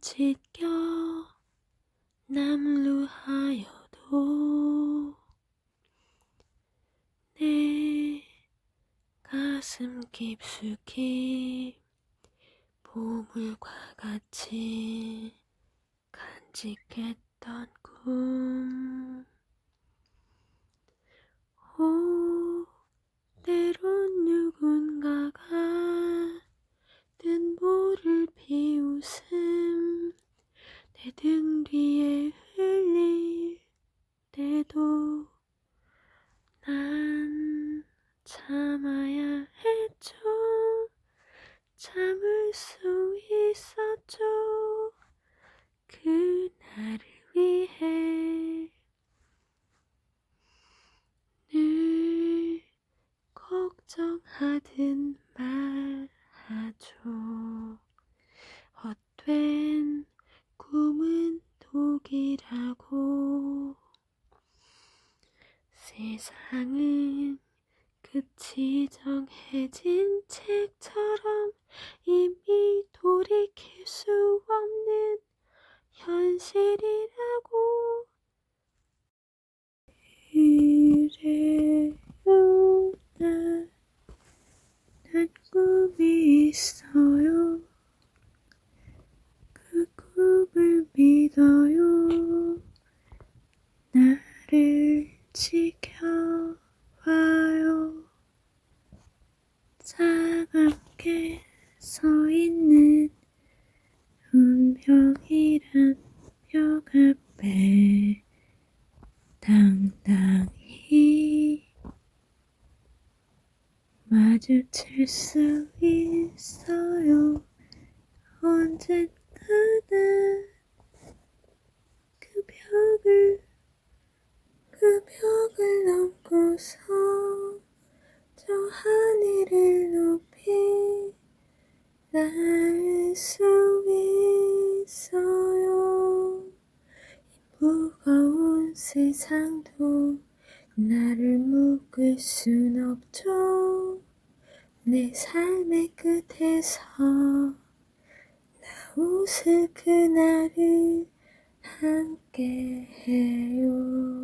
찢겨 남루하여도 내 가슴 깊숙이 보물과 같이 간직했던 꿈. 참아야 했죠. 참을 수 있었죠. 그날을 위해 늘 걱정하든 말하죠. 헛된 꿈은 독이라고 세상은 끝이 정해진 책처럼 이미 돌이킬 수 없는 현실이라고. 이래요. 나, 난 꿈이 있어요. 그 꿈을 믿어요. 나를 지켜봐요 차갑게 서 있는 운명이란 벽 앞에 당당히 마주칠 수 있어요. 언젠가 난그 벽을, 그 벽을 넘고서 저 하늘을 높이 날 수 있어요. 이 무거운 세상도 나를 묶을 순 없죠. 내 삶의 끝에서 나 웃을 그날을 함께 해요.